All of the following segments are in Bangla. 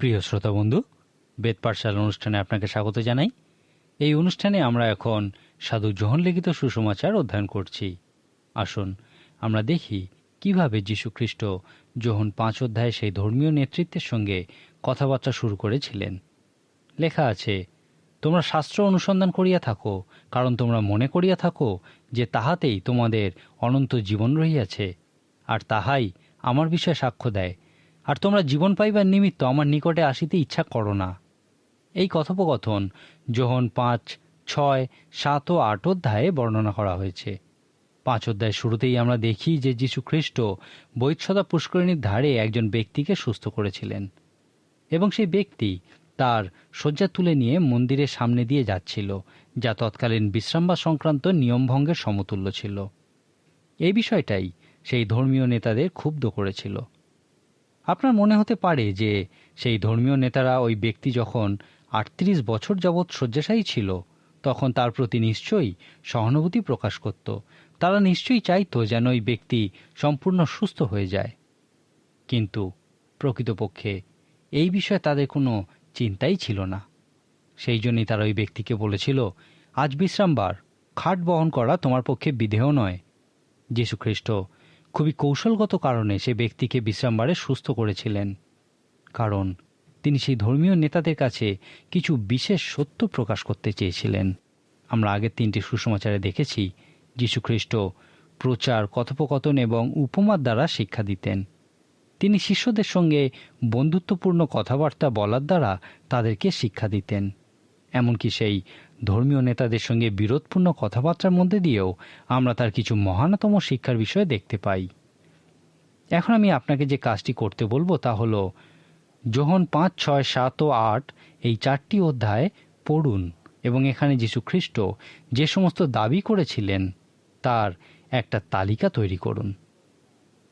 প্রিয় শ্রোতা বন্ধু, বেদ অনুষ্ঠানে আপনাকে স্বাগত জানাই। এই অনুষ্ঠানে আমরা এখন সাধু জোহন লিখিত সুসমাচার অধ্যয়ন করছি। আসুন, আমরা দেখি কীভাবে যীশুখ্রিস্ট যোহন পাঁচ অধ্যায়ে সেই ধর্মীয় নেতৃত্বের সঙ্গে কথাবার্তা শুরু করেছিলেন। লেখা আছে, তোমরা শাস্ত্র অনুসন্ধান করিয়া থাকো, কারণ তোমরা মনে করিয়া থাকো যে তাহাতেই তোমাদের অনন্ত জীবন রহিয়াছে, আর তাহাই আমার বিষয়ে সাক্ষ্য দেয়। আর তোমরা জীবন পাইবার নিমিত্ত আমার নিকটে আসিতে ইচ্ছা করো না। এই কথোপকথন যোহন পাঁচ, ছয়, সাত ও আট অধ্যায়ে বর্ণনা করা হয়েছে। পাঁচ অধ্যায় শুরুতেই আমরা দেখি যে যীশু খ্রিস্ট বৈৎসদা পুষ্করিণীর ধারে একজন ব্যক্তিকে সুস্থ করেছিলেন এবং সেই ব্যক্তি তার শয্যা তুলে নিয়ে মন্দিরের সামনে দিয়ে যাচ্ছিল, যা তৎকালীন বিশ্রামবা সংক্রান্ত নিয়মভঙ্গের সমতুল্য ছিল। এই বিষয়টাই সেই ধর্মীয় নেতাদের ক্ষুব্ধ করেছিল। আপনার মনে হতে পারে যে সেই ধর্মীয় নেতারা ওই ব্যক্তি যখন আটত্রিশ বছর যাবৎ শয্যাশায়ী ছিল, তখন তার প্রতি নিশ্চয়ই সহানুভূতি প্রকাশ করত। তারা নিশ্চয়ই চাইতো যেন ওই ব্যক্তি সম্পূর্ণ সুস্থ হয়ে যায়। কিন্তু প্রকৃতপক্ষে এই বিষয়ে তাদের কোনো চিন্তাই ছিল না। সেই জন্যই তারা ওই ব্যক্তিকে বলেছিল, আজ বিশ্রামবার। খাট বহন করা তোমার পক্ষে বিধেয় নয়। যীশুখ্রিস্ট খুবই কৌশলগত কারণে সে ব্যক্তিকে বিশ্রামবারে সুস্থ করেছিলেন। কারণ তিনি সেই ধর্মীয় নেতাদের কাছে কিছু বিশেষ সত্য প্রকাশ করতে চেয়েছিলেন। আমরা আগের তিনটি সুসমাচারে দেখেছি, যীশুখ্রিস্ট প্রচার, কথোপকথন এবং উপমার দ্বারা শিক্ষা দিতেন। তিনি শিষ্যদের সঙ্গে বন্ধুত্বপূর্ণ কথাবার্তা বলার দ্বারা তাদেরকে শিক্ষা দিতেন। এমনকি সেই ধর্মীয় নেতাদের সঙ্গে বিরোধপূর্ণ কথাবার্তার মধ্যে দিয়েও আমরা তার কিছু মহানতম শিক্ষার বিষয়ে দেখতে পাই। এখন আমি আপনাকে যে কাজটি করতে বলব তা হল যোহন পাঁচ, ছয়, সাত ও আট এই চারটি অধ্যায় পড়ুন এবং এখানে যীশু খ্রিস্ট যে সমস্ত দাবি করেছিলেন তার একটা তালিকা তৈরি করুন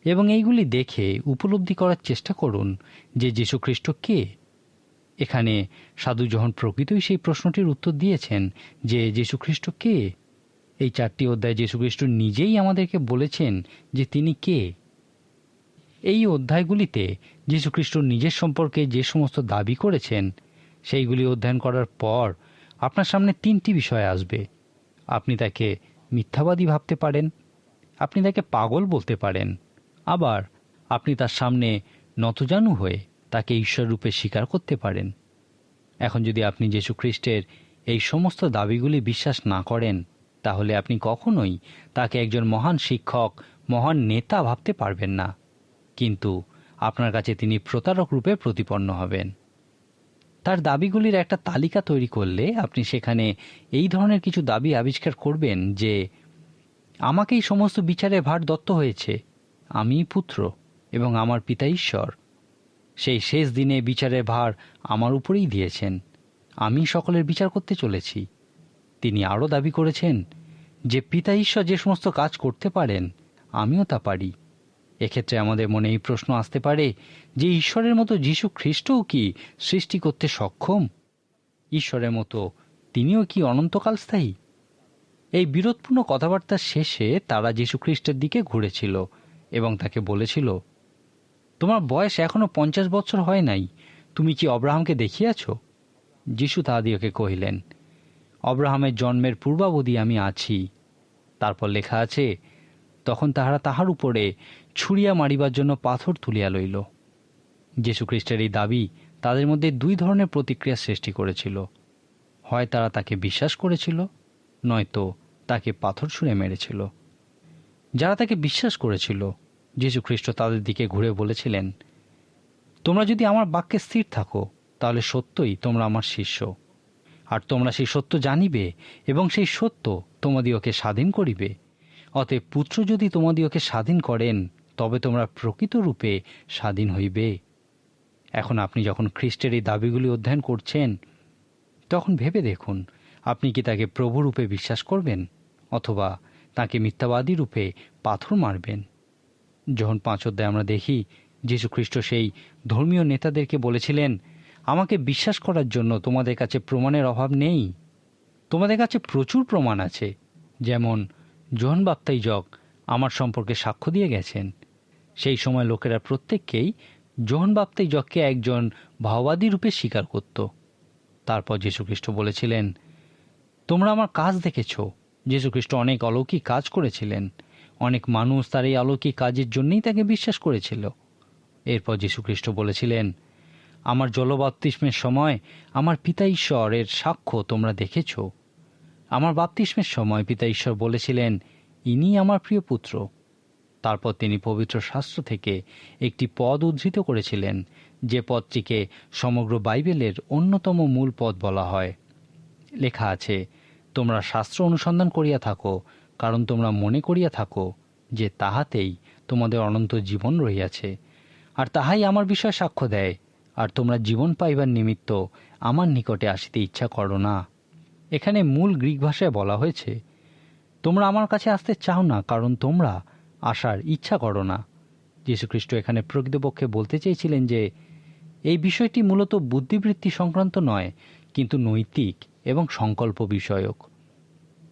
এবং এইগুলি দেখে উপলব্ধি করার চেষ্টা করুন যে যীশুখ্রিস্ট কে এখানে সাধু যখন প্রকৃতই সেই প্রশ্নটির উত্তর দিয়েছেন যে যীশুখ্রিস্ট কে? এই চারটি অধ্যায় যীশুখ্রিস্ট নিজেই আমাদেরকে বলেছেন যে তিনি কে? এই অধ্যায়গুলিতে যীশুখ্রিস্ট নিজের সম্পর্কে যে সমস্ত দাবি করেছেন, সেইগুলি অধ্যয়ন করার পর আপনার সামনে তিনটি বিষয় আসবে। আপনি তাকে মিথ্যাবাদী ভাবতে পারেন, আপনি তাকে পাগল বলতে পারেন, আবার আপনি তার সামনে নতজানু হয়ে তাকে ঈশ্বররূপে স্বীকার করতে পারেন। এখন যদি আপনি যীশু খ্রিস্টের এই সমস্ত দাবিগুলি বিশ্বাস না করেন, তাহলে আপনি কখনোই তাকে একজন মহান শিক্ষক, মহান নেতা ভাবতে পারবেন না। কিন্তু আপনার কাছে তিনি প্রতারক রূপে প্রতিপন্ন হবেন। তার দাবিগুলির একটা তালিকা তৈরি করলে আপনি সেখানে এই ধরনের কিছু দাবি আবিষ্কার করবেন যে আমাকেই সমস্ত বিচারে ভার দত্ত হয়েছে। আমি পুত্র এবং আমার পিতা ঈশ্বর। সেই শেষ দিনে বিচারের ভার আমার উপরেই দিয়েছেন। আমি সকলের বিচার করতে চলেছি। তিনি আরও দাবি করেছেন যে পিতা ঈশ্বর যে সমস্ত কাজ করতে পারেন, আমিও তা পারি। এক্ষেত্রে আমাদের মনে এই প্রশ্ন আসতে পারে যে ঈশ্বরের মতো যীশু খ্রিস্টও কি সৃষ্টি করতে সক্ষম? ঈশ্বরের মতো তিনিও কি অনন্তকাল স্থায়ী? এই বিরোধপূর্ণ কথাবার্তার শেষে তারা যীশু খ্রিস্টের দিকে ঘুরেছিল এবং তাকে বলেছিল তোমার বয়স এখনও পঞ্চাশ বছর হয় নাই। তুমি কি অব্রাহামকে দেখিয়াছ? যিশু তাহাদিওকে কহিলেন, অব্রাহামের জন্মের পূর্বাবধি আমি আছি। তারপর লেখা আছে, তখন তাহারা তাহার উপরে ছুরিয়া মারিবার জন্য পাথর তুলিয়া লইল। যীশুখ্রিস্টের এই দাবি তাদের মধ্যে দুই ধরনের প্রতিক্রিয়া সৃষ্টি করেছিল। হয় তারা তাকে বিশ্বাস করেছিল, নয়তো তাকে পাথর ছুঁড়ে মেরেছিল। যারা তাকে বিশ্বাস করেছিল যীশু খ্রিস্ট তাদের দিকে ঘুরে বলেছিলেন, তোমরা যদি আমার বাক্যে স্থির থাকো, তাহলে সত্যই তোমরা আমার শিষ্য। আর তোমরা সেই সত্য জানিবে এবং সেই সত্য তোমাদিওকে স্বাধীন করিবে। অতএব পুত্র যদি তোমাদিওকে স্বাধীন করেন, তবে তোমরা প্রকৃত রূপে স্বাধীন হইবে। এখন আপনি যখন খ্রিস্টের এই দাবিগুলি অধ্যয়ন করছেন, তখন ভেবে দেখুন, আপনি কি তাকে প্রভুরূপে বিশ্বাস করবেন, অথবা তাকে মিথ্যাবাদী রূপে পাথর মারবেন? যখন পাঁচ অধ্যায় আমরা দেখি যীশু খ্রিস্ট সেই ধর্মীয় নেতাদেরকে বলেছিলেন, আমাকে বিশ্বাস করার জন্য তোমাদের কাছে প্রমাণের অভাব নেই। তোমাদের কাছে প্রচুর প্রমাণ আছে। যেমন জোহন বাপ্তাই জগ আমার সম্পর্কে সাক্ষ্য দিয়ে গেছেন। সেই সময় লোকেরা প্রত্যেককেই জোহন বাপ্তাই যককে একজন ভাওবাদী রূপে স্বীকার করত। তারপর যীশুখ্রিস্ট বলেছিলেন, তোমরা আমার কাজ দেখেছ। যীশুখ্রিস্ট অনেক অলৌকিক কাজ করেছিলেন। অনেক মানুষ তার এই অলৌকিক কাজের জন্যই তাকে বিশ্বাস করেছিল। এরপর যীশুখ্রিস্ট বলেছিলেন, আমার জলবাপ্তিস্মের সময় আমার পিতা ঈশ্বরের সাক্ষ্য তোমরা দেখেছ। আমার বাপ্তিস্মের সময় পিতা ঈশ্বর বলেছিলেন ইনি আমার প্রিয় পুত্র। তারপর তিনি পবিত্র শাস্ত্র থেকে একটি পদ উদ্ধৃত করেছিলেন, যে পদটিকে সমগ্র বাইবেলের অন্যতম মূল পদ বলা হয়। লেখা আছে, তোমরা শাস্ত্র অনুসন্ধান করিয়া থাকো কারণ তোমরা মনে করিয়া থাকো যে তাহাতেই তোমাদের অনন্ত জীবন রহিয়াছে। আর তাহাই আমার বিষয় সাক্ষ্য দেয়, আর তোমরা জীবন পাইবার নিমিত্ত আমার নিকটে আসিতে ইচ্ছা করো না। এখানে মূল গ্রিক ভাষায় বলা হয়েছে, তোমরা আমার কাছে আসতে চাও না, কারণ তোমরা আসার ইচ্ছা করো না। যীশুখ্রিস্ট এখানে প্রকৃতপক্ষে বলতে চেয়েছিলেন যে, এই বিষয়টি মূলত বুদ্ধিবৃত্তি সংক্রান্ত নয়, কিন্তু নৈতিক এবং সংকল্প বিষয়ক।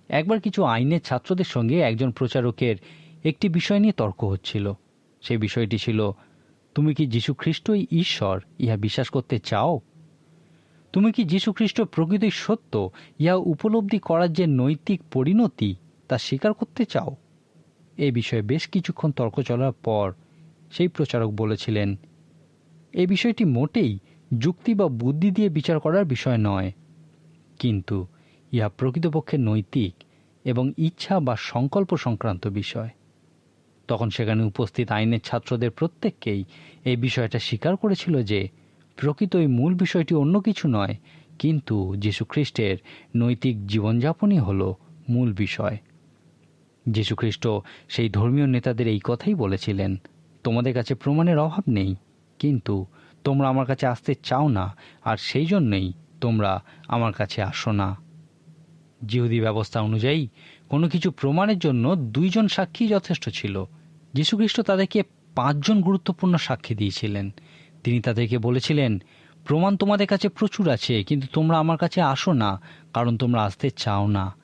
একবার কিছু আইনের ছাত্রদের সঙ্গে একজন প্রচারকের একটি বিষয় নিয়ে তর্ক হচ্ছিল। সেই বিষয়টি ছিল, তুমি কি যীশুখ্রিস্টই ঈশ্বর? ইহা বিশ্বাস করতে চাও? তুমি কি যীশুখ্রিস্ট প্রকৃতই সত্য? ইহা উপলব্ধি করার যে নৈতিক পরিণতি, তা স্বীকার করতে চাও? এ বিষয়ে বেশ কিছুক্ষণ তর্ক চলার পর সেই প্রচারক বলেছিলেন, এ বিষয়টি মোটেই যুক্তি বা বুদ্ধি দিয়ে বিচার করার বিষয় নয়। কিন্তু ইহা প্রকৃতপক্ষে নৈতিক এবং ইচ্ছা বা সংকল্প সংক্রান্ত বিষয়। তখন সেখানে উপস্থিত আইনের ছাত্রদের প্রত্যেককেই এই বিষয়টা স্বীকার করেছিল যে প্রকৃত এই মূল বিষয়টি অন্য কিছু নয়, কিন্তু যীশুখ্রিস্টের নৈতিক জীবনযাপনই হল মূল বিষয়। যীশুখ্রিস্ট সেই ধর্মীয় নেতাদের এই কথাই বলেছিলেন, তোমাদের কাছে প্রমাণের অভাব নেই, কিন্তু তোমরা আমার কাছে আসতে চাও না, আর সেই জন্যেই তোমরা আমার কাছে আসো না। জিহুদি ব্যবস্থা অনুযায়ী কোনো কিছু প্রমাণের জন্য দুইজন সাক্ষী যথেষ্ট ছিল। যীশুখ্রিস্ট তাদেরকে পাঁচজন গুরুত্বপূর্ণ সাক্ষী দিয়েছিলেন। তিনি তাদেরকে বলেছিলেন, প্রমাণ তোমাদের কাছে প্রচুর আছে, কিন্তু তোমরা আমার কাছে আসো না, কারণ তোমরা আসতে চাও না।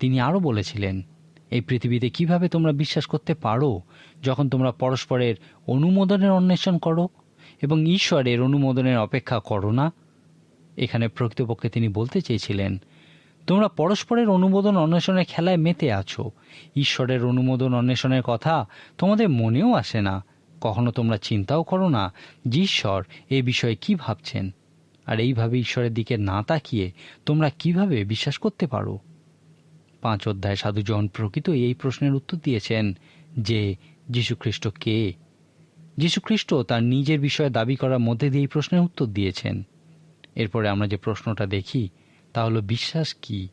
তিনি আরও বলেছিলেন, এই পৃথিবীতে কীভাবে তোমরা বিশ্বাস করতে পারো যখন তোমরা পরস্পরের অনুমোদনের অন্বেষণ করো এবং ঈশ্বরের অনুমোদনের অপেক্ষা করো না? এখানে প্রকৃতপক্ষে তিনি বলতে চেয়েছিলেন তোমরা পরস্পরের অনুমোদন অন্বেষণের খেলায় মেতে আছো। ঈশ্বরের অনুমোদন অন্বেষণের কথা তোমাদের মনেও আসে না। কখনো তোমরা চিন্তাও করো না যে ঈশ্বর এ বিষয়ে কি ভাবছেন। আর এইভাবে ঈশ্বরের দিকে না তাকিয়ে তোমরা কীভাবে বিশ্বাস করতে পারো? পাঁচ অধ্যায় সাধু জন প্রকৃত এই প্রশ্নের উত্তর দিয়েছেন যে যীশুখ্রিস্ট কে? যীশুখ্রিস্ট তার নিজের বিষয়ে দাবি করার মধ্যে দিয়ে এই প্রশ্নের উত্তর দিয়েছেন। এরপরে আমরা যে প্রশ্নটা দেখি তা হলো বিশ্বাস কি?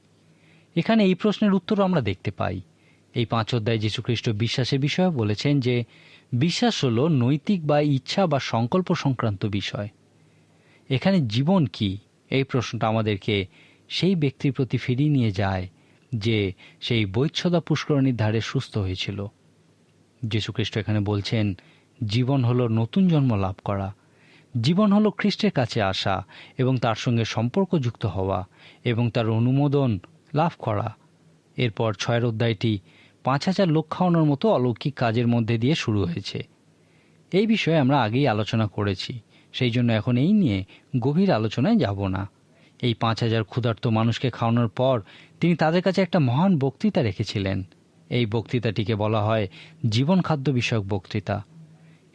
এখানে এই প্রশ্নের উত্তর আমরা দেখতে পাই। এই পাঁচ অধ্যায় যীশুখ্রিস্ট বিশ্বাসের বিষয়ে বলেছেন যে, বিশ্বাস হলো নৈতিক বা ইচ্ছা বা সংকল্প সংক্রান্ত বিষয়। এখানে জীবন কি? এই প্রশ্নটা আমাদেরকে সেই ব্যক্তির প্রতি ফিরিয়ে নিয়ে যায় যে সেই বৈচ্ছদা পুষ্করণীর ধারে সুস্থ হয়েছিল। যীশুখ্রিস্ট এখানে বলছেন, জীবন হলো নতুন জন্ম লাভ করা। জীবন হলো খ্রিস্টের কাছে আসা এবং তার সঙ্গে সম্পর্কযুক্ত হওয়া এবং তার অনুমোদন লাভ করা। এরপর ছয়ের অধ্যায়টি পাঁচ হাজার লোক খাওয়ানোর মতো অলৌকিক কাজের মধ্যে দিয়ে শুরু হয়েছে। এই বিষয়ে আমরা আগেই আলোচনা করেছি, সেই জন্য এখন এই নিয়ে গভীর আলোচনায় যাব না। এই পাঁচ হাজার ক্ষুধার্ত মানুষকে খাওয়ানোর পর তিনি তাদের কাছে একটা মহান বক্তৃতা রেখেছিলেন। এই বক্তৃতাটিকে বলা হয় জীবন খাদ্য বিষয়ক বক্তৃতা।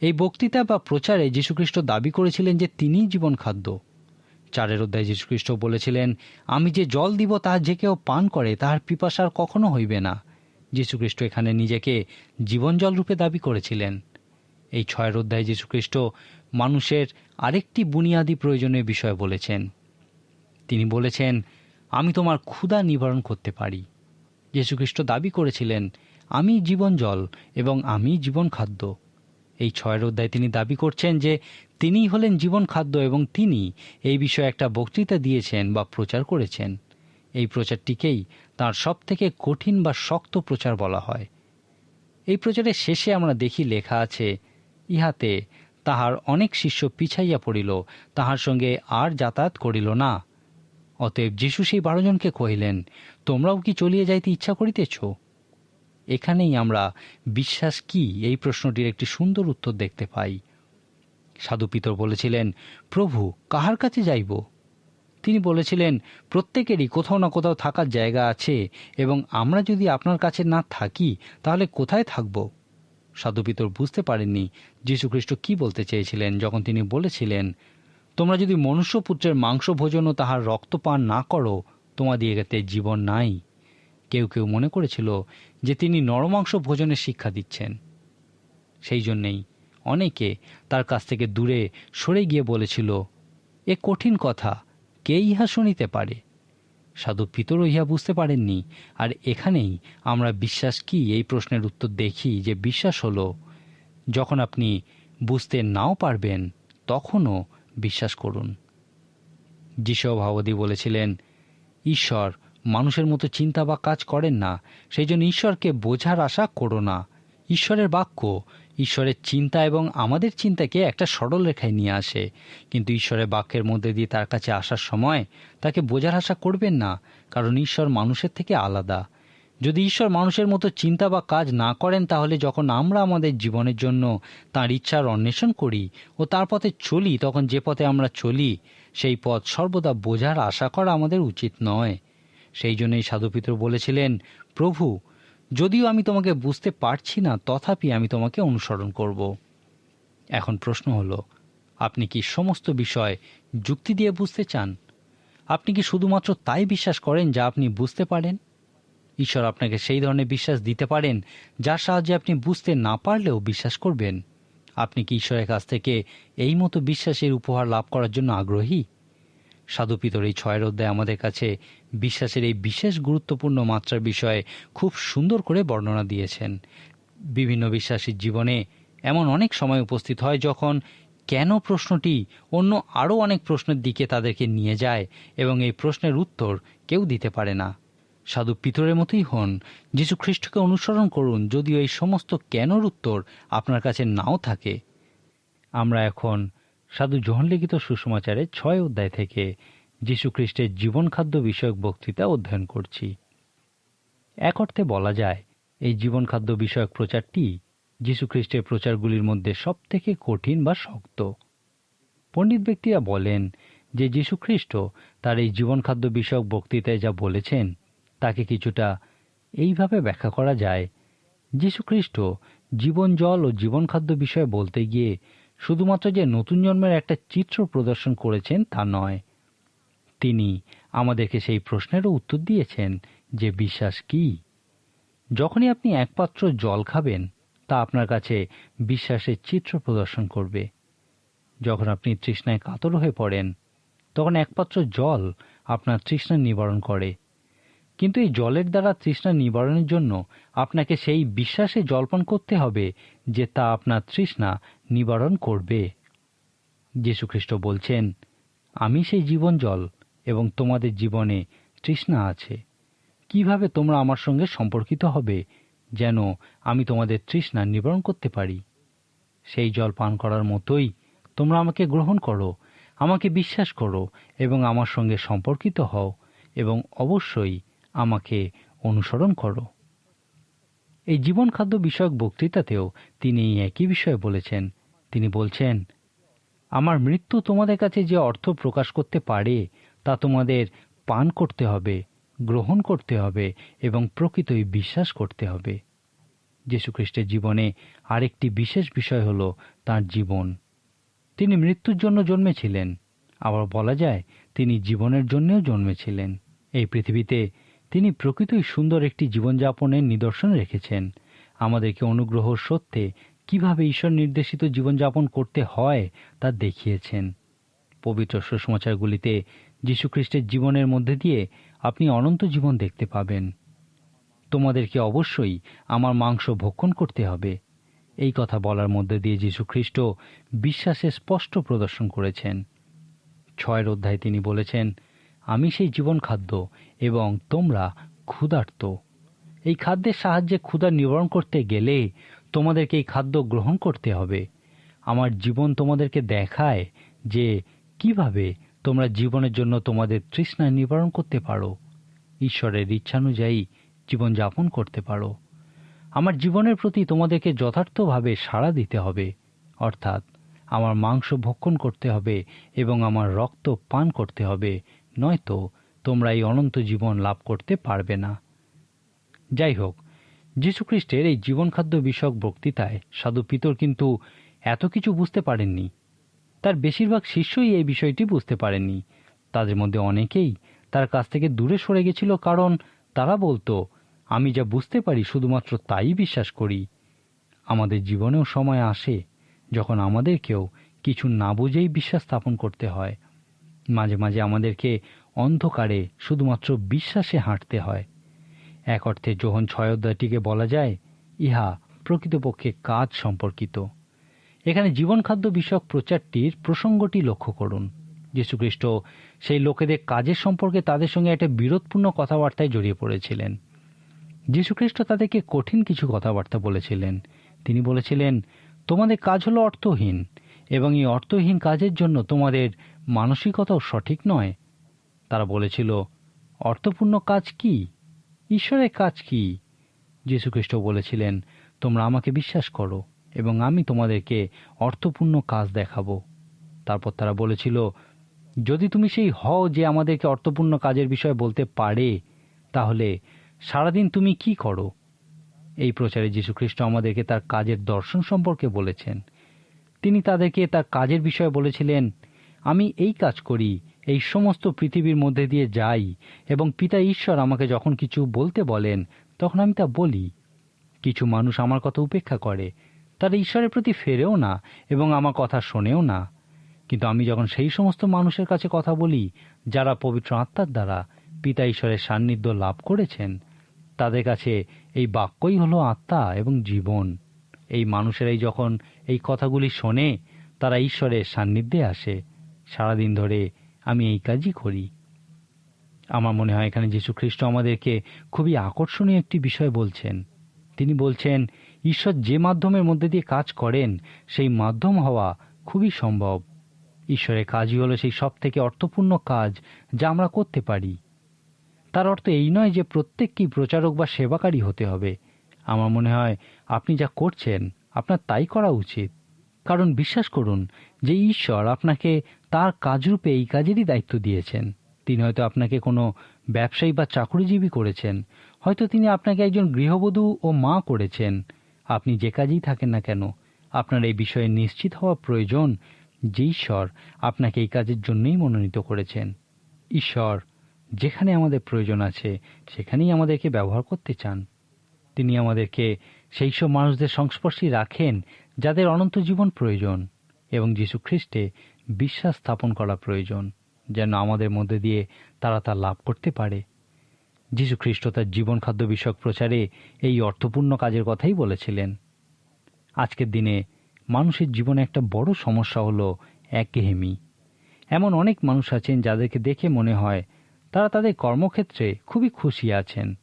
এই বক্তৃতা বা প্রচারে যীশুখ্রিস্ট দাবি করেছিলেন যে তিনিই জীবন খাদ্য চারের অধ্যায় যীশুখ্রিস্ট বলেছিলেন, আমি যে জল দিব তা যে কেউ পান করে, তাহার পিপাসার কখনো হইবে না। যীশুখ্রিস্ট এখানে নিজেকে জীবন জল রূপে দাবি করেছিলেন। এই ছয়ের অধ্যায় যীশুখ্রিস্ট মানুষের আরেকটি বুনিয়াদী প্রয়োজনীয় বিষয় বলেছেন। তিনি বলেছেন, আমি তোমার ক্ষুধা নিবারণ করতে পারি। যীশুখ্রিস্ট দাবি করেছিলেন, আমি জীবন জল এবং আমি জীবন খাদ্য এই ছয়ের অধ্যায় তিনি দাবি করছেন যে তিনিই হলেন জীবন খাদ্য এবং তিনি এই বিষয়ে একটা বক্তৃতা দিয়েছেন বা প্রচার করেছেন। এই প্রচারটিকেই তার সব থেকে কঠিন বা শক্ত প্রচার বলা হয়। এই প্রচারের শেষে আমরা দেখি লেখা আছে, ইহাতে তাহার অনেক শিষ্য পিছাইয়া পড়িল, তাহার সঙ্গে আর যাতায়াত করিল না। অতএব যিশু সেই বারোজনকে কহিলেন, তোমরাও কি চলিয়ে যাইতে ইচ্ছা করিতেছ? এখানেই আমরা বিশ্বাস কি? এই প্রশ্নটির একটি সুন্দর উত্তর দেখতে পাই। সাধু পিতর বলেছিলেন, প্রভু, কাহার কাছে যাইব? তিনি বলেছিলেন, প্রত্যেকেরই কোথাও না কোথাও থাকার জায়গা আছে এবং আমরা যদি আপনার কাছে না থাকি, তাহলে কোথায় থাকব? সাধু পিতর বুঝতে পারেননি যীশুখ্রিস্ট কি বলতে চেয়েছিলেন যখন তিনি বলেছিলেন, তোমরা যদি মনুষ্যপুত্রের মাংস ভোজন ও তাহার রক্ত পান না করো তোমাদের এতে জীবন নাই। কেউ কেউ মনে করেছিল যে তিনি নরমাংস ভোজনের শিক্ষা দিচ্ছেন। সেই জন্যেই অনেকে তার কাছ থেকে দূরে সরে গিয়ে বলেছিল, এ কঠিন কথা, কে ইহা শুনিতে পারে? সাধু পিতরও ইহা বুঝতে পারেননি। আর এখানেই আমরা বিশ্বাস কি এই প্রশ্নের উত্তর দেখি যে বিশ্বাস হলো, যখন আপনি বুঝতে নাও পারবেন, তখনও বিশ্বাস করুন। যিশু ভাবদী বলেছিলেন, ঈশ্বর মানুষের মতো চিন্তা বা কাজ করেন না। সেই জন্য ঈশ্বরকে বোঝার আশা করো না। ঈশ্বরের বাক্য, ঈশ্বরের চিন্তা এবং আমাদের চিন্তাকে একটা সরল রেখায় নিয়ে আসে। কিন্তু ঈশ্বরের বাক্যের মধ্যে দিয়ে তার কাছে আসার সময় তাকে বোঝার আশা করবেন না, কারণ ঈশ্বর মানুষের থেকে আলাদা। যদি ঈশ্বর মানুষের মতো চিন্তা বা কাজ না করেন, তাহলে যখন আমরা আমাদের জীবনের জন্য তার ইচ্ছার অন্বেষণ করি ও তার পথে চলি, তখন যে পথে আমরা চলি, সেই পথ সর্বদা বোঝার আশা করা আমাদের উচিত নয়। সেই জন্যই সাধুপিত্র বলেছিলেন, প্রভু, যদিও আমি তোমাকে বুঝতে পারছি না, তথাপি আমি তোমাকে অনুসরণ করব। এখন প্রশ্ন হলো, আপনি কি সমস্ত বিষয় যুক্তি দিয়ে বুঝতে চান? আপনি কি শুধুমাত্র তাই বিশ্বাস করেন যা আপনি বুঝতে পারেন? ঈশ্বর আপনাকে সেই ধরনের বিশ্বাস দিতে পারেন, যার সাহায্যে আপনি বুঝতে না পারলেও বিশ্বাস করবেন। আপনি কি ঈশ্বরের কাছ থেকে এই মতো বিশ্বাসের উপহার লাভ করার জন্য আগ্রহী? সাধুপিতর এই ছয়ের অধ্যায় আমাদের কাছে বিশ্বাসের এই বিশেষ গুরুত্বপূর্ণ মাত্রার বিষয়ে খুব সুন্দর করে বর্ণনা দিয়েছেন। বিভিন্ন বিশ্বাসীর জীবনে এমন অনেক সময় উপস্থিত হয় যখন কেন প্রশ্নটি অন্য আরও অনেক প্রশ্নের দিকে তাদেরকে নিয়ে যায় এবং এই প্রশ্নের উত্তর কেউ দিতে পারে না। সাধু পিতরের মতোই হন। যীশু খ্রিস্টকে অনুসরণ করুন, যদিও এই সমস্ত কেনর উত্তর আপনার কাছে নাও থাকে। আমরা এখন সাধু জহন লিখিত সুষমাচারের ছয় অধ্যায় থেকে যীশুখ্রিস্টের জীবন খাদ্য বিষয়ক বক্তৃতা অধ্যয়ন করছি। এক অর্থে বলা যায়, এই জীবন খাদ্য বিষয়ক প্রচারটি যীশুখ্রিস্টের প্রচারগুলির মধ্যে সব থেকে কঠিন বা শক্ত। পণ্ডিত ব্যক্তিরা বলেন যে যীশুখ্রিস্ট তার এই জীবন খাদ্য বিষয়ক বক্তৃতায় যা বলেছেন, তাকে কিছুটা এইভাবে ব্যাখ্যা করা যায়, যীশুখ্রিস্ট জীবন জল ও জীবন খাদ্য বিষয়ে বলতে গিয়ে শুধুমাত্র যে নতুন জন্মের একটা চিত্র প্রদর্শন করেছেন তা নয়। তিনি আমাদেরকে সেই প্রশ্নেরও উত্তর দিয়েছেন যে বিশ্বাস কি? যখনই আপনি একপাত্র জল খাবেন, তা আপনার কাছে বিশ্বাসের চিত্র প্রদর্শন করবে। যখন আপনি তৃষ্ণায় কাতর হয়ে পড়েন, তখন একপাত্র জল আপনার তৃষ্ণা নিবারণ করে। কিন্তু এই জলের দ্বারা তৃষ্ণা নিবারণের জন্য আপনাকে সেই বিশ্বাসে জলপান করতে হবে যে তা আপনার তৃষ্ণা নিবারণ করবে। যীশুখ্রিস্ট বলছেন, আমি সেই জীবন জল এবং তোমাদের জীবনে তৃষ্ণা আছে। কীভাবে তোমরা আমার সঙ্গে সম্পর্কিত হবে যেন আমি তোমাদের তৃষ্ণা নিবারণ করতে পারি? সেই জল পান করার মতোই তোমরা আমাকে গ্রহণ করো, আমাকে বিশ্বাস করো এবং আমার সঙ্গে সম্পর্কিত হও এবং অবশ্যই আমাকে অনুসরণ করো। এই জীবন খাদ্য বিষয়ক বক্তৃতাতেও তিনি একই বিষয়ে বলেছেন। তিনি বলছেন, আমার মৃত্যু তোমাদের কাছে যে অর্থ প্রকাশ করতে পারে, তা তোমাদের পান করতে হবে, গ্রহণ করতে হবে এবং প্রকৃতই বিশ্বাস করতে হবে। যীশুখ্রিস্টের জীবনে আরেকটি বিশেষ বিষয় হল তার জীবন। তিনি মৃত্যুর জন্য জন্মেছিলেন, আবার বলা যায় তিনি জীবনের জন্যও জন্মেছিলেন। এই পৃথিবীতে তিনি প্রকৃতই সুন্দর একটি জীবনযাপনের নিদর্শন রেখেছেন। আমাদেরকে অনুগ্রহ সত্যে কীভাবে ঈশ্বর নির্দেশিত জীবনযাপন করতে হয় তা দেখিয়েছেন। পবিত্র সুসমাচারগুলিতে যীশুখ্রিস্টের জীবনের মধ্যে দিয়ে আপনি অনন্ত জীবন দেখতে পাবেন। তোমাদেরকে অবশ্যই আমার মাংস ভক্ষণ করতে হবে। এই কথা বলার মধ্যে দিয়ে যীশুখ্রিস্ট বিশ্বাসে স্পষ্ট প্রদর্শন করেছেন। ছয়ের অধ্যায় তিনি বলেছেন আমি সেই জীবন খাদ্য এবং তোমরা ক্ষুধার্ত। এই খাদ্যের সাহায্যে ক্ষুধা নিবারণ করতে গেলে তোমাদেরকে এই খাদ্য গ্রহণ করতে হবে। আমার জীবন তোমাদেরকে দেখায় যে কীভাবে তোমরা জীবনের জন্য তোমাদের তৃষ্ণা নিবারণ করতে পারো। ঈশ্বরের ইচ্ছানুযায়ী জীবনযাপন করতে পারো। আমার জীবনের প্রতি তোমাদেরকে যথার্থভাবে সাড়া দিতে হবে। অর্থাৎ আমার মাংস ভক্ষণ করতে হবে এবং আমার রক্ত পান করতে হবে। নয়তো তোমরা এই অনন্ত জীবন লাভ করতে পারবে না। যাই হোক যীশুখ্রিস্টের এই জীবনখাদ্য বিষয়ক বক্তৃতায় সাধু পিতর কিন্তু এত কিছু বুঝতে পারেননি। তার বেশিরভাগ শিষ্যই এই বিষয়টি বুঝতে পারেননি। তাদের মধ্যে অনেকেই তার কাছ থেকে দূরে সরে গেছিল কারণ তারা বলতো, আমি যা বুঝতে পারি শুধুমাত্র তাই বিশ্বাস করি। আমাদের জীবনেও সময় আসে যখন আমাদেরকেও কিছু না বুঝেই বিশ্বাস স্থাপন করতে হয়। মাঝে মাঝে আমাদেরকে অন্ধকারে শুধুমাত্র বিশ্বাসে হাঁটতে হয়। এক অর্থে যোহন ছয় অধ্যায়টিকে বলা যায়, ইহা প্রকৃতপক্ষে কাজ সম্পর্কিত। এখানে জীবন খাদ্য বিষয়ক প্রচারটির প্রসঙ্গটি লক্ষ্য করুন। যীশুখ্রিস্ট সেই লোকেদের কাজের সম্পর্কে তাদের সঙ্গে একটা বিরোধপূর্ণ কথাবার্তায় জড়িয়ে পড়েছিলেন। যীশুখ্রিস্ট তাদেরকে কঠিন কিছু কথাবার্তা বলেছিলেন। তিনি বলেছিলেন, তোমাদের কাজ হলো অর্থহীন, এবং এই অর্থহীন কাজের জন্য তোমাদের মানসিকতাও সঠিক নয়। তারা বলেছিল, অর্থপূর্ণ কাজ কি? ঈশ্বরের কাজ কি? যীশুখ্রিস্ট বলেছিলেন, তোমরা আমাকে বিশ্বাস করো এবং আমি তোমাদেরকে অর্থপূর্ণ কাজ দেখাবো। তারপর তারা বলেছিল, যদি তুমি সেই হও যে আমাদেরকে অর্থপূর্ণ কাজের বিষয়ে বলতে পারে, তাহলে সারাদিন তুমি কি করো? এই প্রচারে যীশুখ্রিস্ট আমাদেরকে তার কাজের দর্শন সম্পর্কে বলেছেন। তিনি তাদেরকে তার কাজের বিষয়ে বলেছিলেন আমি এই কাজ করি, এই সমস্ত পৃথিবীর মধ্যে দিয়ে যাই এবং পিতা ঈশ্বর আমাকে যখন কিছু বলতে বলেন, তখন আমি তা বলি। কিছু মানুষ আমার কথা উপেক্ষা করে, তারা ঈশ্বরের প্রতি ফেরেও না এবং আমার কথা শোনেও না। কিন্তু আমি যখন সেই সমস্ত মানুষের কাছে কথা বলি, যারা পবিত্র আত্মার দ্বারা পিতা ঈশ্বরের সান্নিধ্য লাভ করেছেন, তাদের কাছে এই বাক্যই হলো আত্মা এবং জীবন। এই মানুষেরাই যখন এই কথাগুলি শোনে, তারা ঈশ্বরের সান্নিধ্যে আসে। সারাদিন ধরে আমি এই কাজই করি। আমার মনে হয় এখানে যীশু খ্রিস্ট আমাদেরকে খুবই আকর্ষণীয় একটি বিষয় বলছেন। তিনি বলছেন, ঈশ্বর যে মাধ্যমের মধ্যে দিয়ে কাজ করেন, সেই মাধ্যম হওয়া খুবই সম্ভব। ঈশ্বরের কাজই হলো সেই সব থেকে অর্থপূর্ণ কাজ যা আমরা করতে পারি। তার অর্থ এই নয় যে প্রত্যেককেই প্রচারক বা সেবাকারী হতে হবে। আমার মনে হয় আপনি যা করছেন, আপনার তাই করা উচিত। কারণ বিশ্বাস করুন যে ঈশ্বর আপনাকে তার কাজরূপে এই কাজেরই দায়িত্ব দিয়েছেন। তিনি হয়তো আপনাকে কোনো ব্যবসায়ী বা চাকরিজীবী করেছেন। হয়তো তিনি আপনাকে একজন গৃহবধূ ও মা করেছেন। আপনি যে কাজেই থাকেন না কেন, আপনার এই বিষয়ে নিশ্চিত হওয়া প্রয়োজন যে ঈশ্বর আপনাকে এই কাজের জন্যই মনোনীত করেছেন। ঈশ্বর, যেখানে আমাদের প্রয়োজন আছে, সেখানেই আমাদেরকে ব্যবহার করতে চান। তিনি আমাদেরকে সেই সব মানুষদের সংস্পর্শে রাখেন যাদের অনন্ত জীবন প্রয়োজন এবং যীশু খ্রিস্টে বিশ্বাস স্থাপন করা প্রয়োজন, যেন আমাদের মধ্যে দিয়ে তারা তা লাভ করতে পারে। যীশু খ্রিস্ট তার জীবন খাদ্য বিষয়ক প্রচারে এই অর্থপূর্ণ কাজের কথাই বলেছিলেন। আজকের দিনে মানুষের জীবনে একটা বড় সমস্যা হলো একঘেহেমি এমন অনেক মানুষ আছেন যাদেরকে দেখে মনে হয় তারা তাদের কর্মক্ষেত্রে খুবই খুশি আছেন।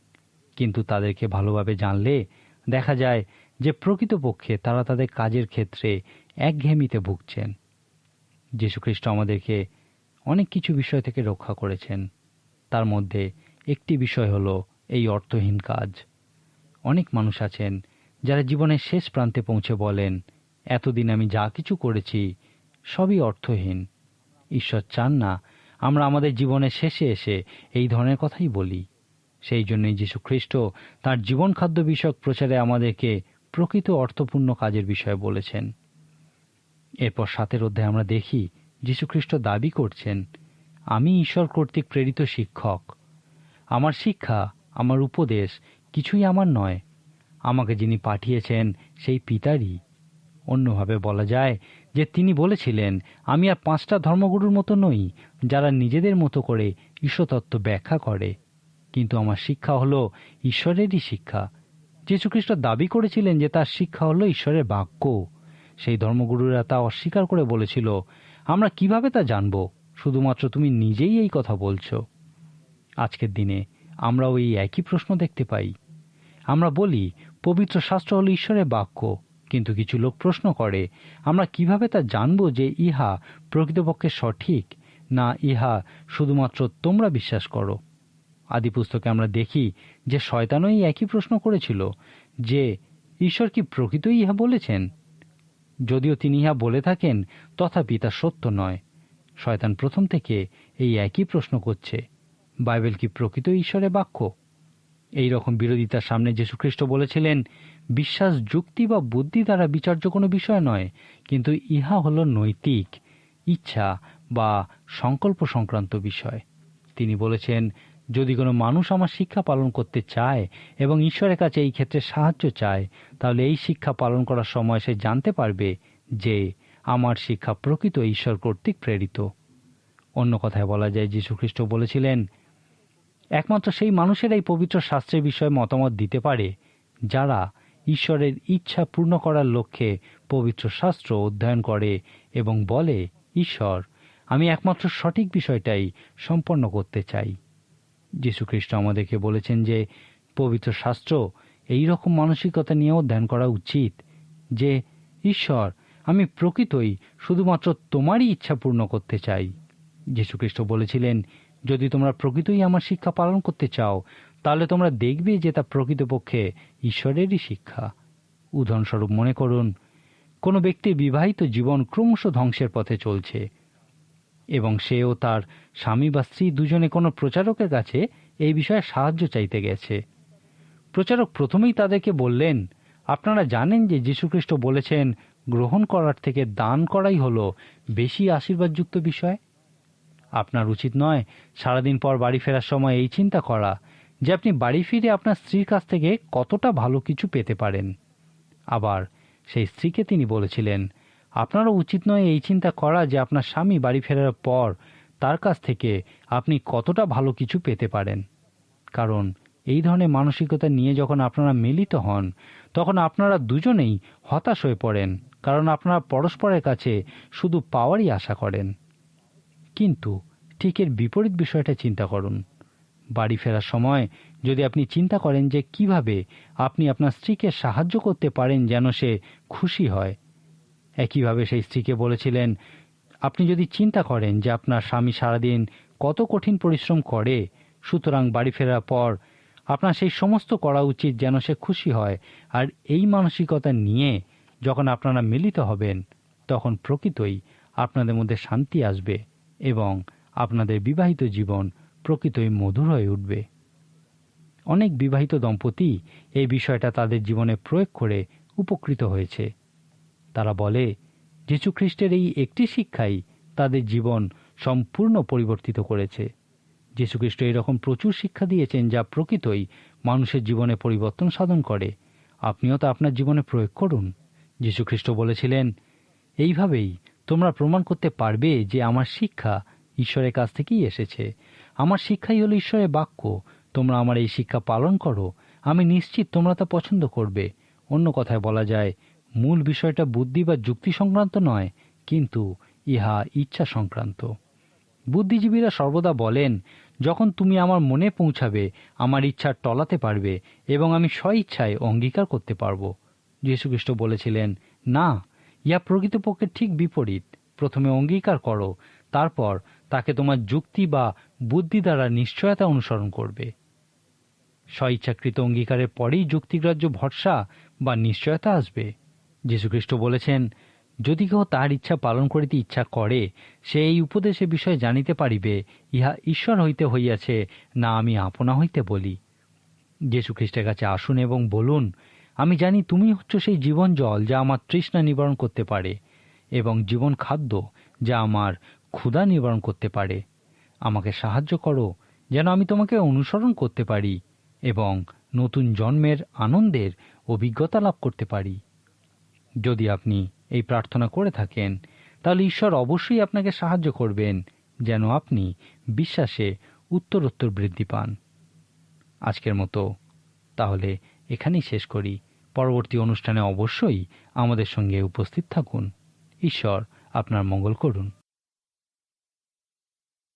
কিন্তু তাদেরকে ভালোভাবে জানলে দেখা যায় যে প্রকৃতপক্ষে তারা তাদের কাজের ক্ষেত্রে একঘেয়েমিতে ভুগছেন। যীশুখ্রিস্ট আমাদেরকে অনেক কিছু বিষয় থেকে রক্ষা করেছেন। তার মধ্যে একটি বিষয় হলো এই অর্থহীন কাজ। অনেক মানুষ আছেন যারা জীবনের শেষ প্রান্তে পৌঁছে বলেন, এতদিন আমি যা কিছু করেছি সবই অর্থহীন। ঈশ্বর চান না আমরা আমাদের জীবনের শেষে এসে এই ধরনের কথাই বলি। সেই জন্যই যীশু খ্রিস্ট তাঁর জীবন খাদ্য বিষয়ক প্রচারে আমাদেরকে প্রকৃত অর্থপূর্ণ কাজের বিষয়ে বলেছেন। এরপর সাতের অধ্যায়ে আমরা দেখি, যীশুখ্রিস্ট দাবি করছেন, আমি ঈশ্বর কর্তৃক প্রেরিত শিক্ষক। আমার শিক্ষা, আমার উপদেশ কিছুই আমার নয়। আমাকে যিনি পাঠিয়েছেন, সেই পিতারই। অন্যভাবে বলা যায় যে তিনি বলেছিলেন, আমি আর পাঁচটা ধর্মগুরুর মতো নই, যারা নিজেদের মতো করে ঈশ্বরতত্ত্ব ব্যাখ্যা করে। কিন্তু আমার শিক্ষা হলো ঈশ্বরেরই শিক্ষা। যীশুখ্রিস্ট দাবি করেছিলেন যে তার শিক্ষা হলো ঈশ্বরের বাক্য। সেই ধর্মগুরুরা তা অস্বীকার করে বলেছিল, আমরা কীভাবে তা জানব? শুধুমাত্র তুমি নিজেই এই কথা বলছ। আজকের দিনে আমরাও এই একই প্রশ্ন দেখতে পাই। আমরা বলি, পবিত্র শাস্ত্র হল ঈশ্বরের বাক্য, কিন্তু কিছু লোক প্রশ্ন করে, আমরা কীভাবে তা জানব যে ইহা প্রকৃতপক্ষে সঠিক, না ইহা শুধুমাত্র তোমরা বিশ্বাস করো? আদি পুস্তকে আমরা দেখি যে শয়তানই একই প্রশ্ন করেছিল, যে ঈশ্বর কি প্রকৃতই ইহা বলেছেন? যদিও তিনি ইহা বলে থাকেন, তথাপি তা সত্য নয়। শয়তান প্রথম থেকে এই একই প্রশ্ন করছে, বাইবেল কি প্রকৃত ঈশ্বরের বাক্য? এই রকম বিরোধিতার সামনে যীশুখ্রিস্ট বলেছিলেন, বিশ্বাস, যুক্তি বা বুদ্ধি দ্বারা বিচার্য কোনো বিষয় নয়, কিন্তু ইহা হল নৈতিক, ইচ্ছা বা সংকল্প সংক্রান্ত বিষয়। তিনি বলেছেন যদি কোনো মানুষ আমার শিক্ষা পালন করতে চায় এবং ঈশ্বরের কাছে এই ক্ষেত্রে সাহায্য চায়, তাহলে এই শিক্ষা পালন করার সময় সে জানতে পারবে যে আমার শিক্ষা প্রকৃত ঈশ্বর কর্তৃক প্রেরিত। অন্য কথায় বলা যায়, যীশুখ্রিস্ট বলেছিলেন, একমাত্র সেই মানুষেরাই পবিত্র শাস্ত্রের বিষয়ে মতামত দিতে পারে, যারা ঈশ্বরের ইচ্ছা পূর্ণ করার লক্ষ্যে পবিত্র শাস্ত্র অধ্যয়ন করে এবং বলে, ঈশ্বর, আমি একমাত্র সঠিক বিষয়টাই সম্পন্ন করতে চাই যীশুখ্রিস্ট আমাদেরকে বলেছেন যে, পবিত্র শাস্ত্র, এই রকম মানসিকতা নিয়ে অধ্যয়ন করা উচিত যে, ঈশ্বর, আমি প্রকৃতই শুধুমাত্র তোমারই ইচ্ছা পূর্ণ করতে চাই। যীশুখ্রিস্ট বলেছিলেন, যদি তোমরা প্রকৃতই আমার শিক্ষা পালন করতে চাও, তাহলে তোমরা দেখবে যে তা প্রকৃতপক্ষে ঈশ্বরেরই শিক্ষা। উদাহরণস্বরূপ মনে করুন, কোনো ব্যক্তির বিবাহিত জীবন ক্রমশ ধ্বংসের পথে চলছে। এবং সেও তার স্বামী বা স্ত্রী দুজনে কোনো প্রচারকের কাছে এই বিষয়ে সাহায্য চাইতে গেছে। প্রচারক প্রথমেই তাদেরকে বললেন, আপনারা জানেন যে যীশুখ্রিস্ট বলেছেন, গ্রহণ করার থেকে দান করাই হলো বেশি আশীর্বাদযুক্ত বিষয়। আপনার উচিত নয় সারাদিন পর বাড়ি ফেরার সময় এই চিন্তা করা যে আপনি বাড়ি ফিরে আপনার স্ত্রীর কাছ থেকে কতটা ভালো কিছু পেতে পারেন। আবার সেই স্ত্রীকে তিনি বলেছিলেন আপনারও উচিত নয় এই চিন্তা করা যে আপনার স্বামী বাড়ি ফেরার পর তার কাছ থেকে আপনি কতটা ভালো কিছু পেতে পারেন। কারণ এই ধরনের মানসিকতা নিয়ে যখন আপনারা মিলিত হন, তখন আপনারা দুজনেই হতাশ হয়ে পড়েন, কারণ আপনারা পরস্পরের কাছে শুধু পাওয়ারই আশা করেন। কিন্তু ঠিক এর বিপরীত বিষয়টা চিন্তা করুন। বাড়ি ফেরার সময় যদি আপনি চিন্তা করেন যে কীভাবে আপনি আপনার স্ত্রীকে সাহায্য করতে পারেন যেন সে খুশি হয় একইভাবে সেই স্ত্রীকে বলেছিলেন, আপনি যদি চিন্তা করেন যে আপনার স্বামী সারাদিন কত কঠিন পরিশ্রম করে, সুতরাং বাড়ি ফেরার পর আপনার সেই সমস্ত করা উচিত যেন সে খুশি হয়, আর এই মানসিকতা নিয়ে যখন আপনারা মিলিত হবেন, তখন প্রকৃতই আপনাদের মধ্যে শান্তি আসবে এবং আপনাদের বিবাহিত জীবন প্রকৃতই মধুর হয়ে উঠবে। অনেক বিবাহিত দম্পতি এই বিষয়টা তাদের জীবনে প্রয়োগ করে উপকৃত হয়েছে। তারা বলে যীশুখ্রিস্টের এই একটি শিক্ষাই তাদের জীবন সম্পূর্ণ পরিবর্তিত করেছে। যীশুখ্রিস্ট এরকম প্রচুর শিক্ষা দিয়েছেন যা প্রকৃতই মানুষের জীবনে পরিবর্তন সাধন করে। আপনিও তা আপনার জীবনে প্রয়োগ করুন। যীশুখ্রিস্ট বলেছিলেন, এইভাবেই তোমরা প্রমাণ করতে পারবে যে আমার শিক্ষা ঈশ্বরের কাছ থেকেই এসেছে। আমার শিক্ষাই হলো ঈশ্বরের বাক্য। তোমরা আমার এই শিক্ষা পালন করো। আমি নিশ্চিত তোমরা তা পছন্দ করবে। অন্য কথায় বলা যায় মূল বিষয়টা বুদ্ধি বা যুক্তি সংক্রান্ত নয়, কিন্তু ইহা ইচ্ছা সংক্রান্ত। বুদ্ধিজীবীরা সর্বদা বলেন, যখন তুমি আমার মনে পৌঁছাবে, আমার ইচ্ছা টলাতে পারবে এবং আমি স্ব ইচ্ছায় অঙ্গীকার করতে পারব। যীশুখ্রিস্ট বলেছিলেন, না, ইহা প্রকৃতপক্ষে ঠিক বিপরীত। প্রথমে অঙ্গীকার করো, তারপর তাকে তোমার যুক্তি বা বুদ্ধি দ্বারা নিশ্চয়তা অনুসরণ করবে। স্বইচ্ছাকৃত অঙ্গীকারের পরেই যুক্তিগ্রাহ্য ভরসা বা নিশ্চয়তা আসবে। যীশুখ্রিস্ট বলেছেন, যদি কেউ তার ইচ্ছা পালন করিতে ইচ্ছা করে, সে এই উপদেশে বিষয়ে জানিতে পারিবে, ইহা ঈশ্বর হইতে হইয়াছে, না আমি আপনা হইতে বলি। যীশুখ্রিস্টের কাছে আসুন এবং বলুন, আমি জানি তুমি হচ্ছ সেই জীবন জল যা আমার তৃষ্ণা নিবারণ করতে পারে, এবং জীবন খাদ্য যা আমার ক্ষুধা নিবারণ করতে পারে। আমাকে সাহায্য করো, যেন আমি তোমাকে অনুসরণ করতে পারি, এবং নতুন জন্মের আনন্দের অভিজ্ঞতা লাভ করতে পারি। যদি আপনি এই প্রার্থনা করে থাকেন, তাহলে ঈশ্বর অবশ্যই আপনাকে সাহায্য করবেন যেন আপনি বিশ্বাসে উত্তরোত্তর বৃদ্ধি পান। আজকের মতো তাহলে এখানেই শেষ করি। পরবর্তী অনুষ্ঠানে অবশ্যই আমাদের সঙ্গে উপস্থিত থাকুন। ঈশ্বর আপনার মঙ্গল করুন।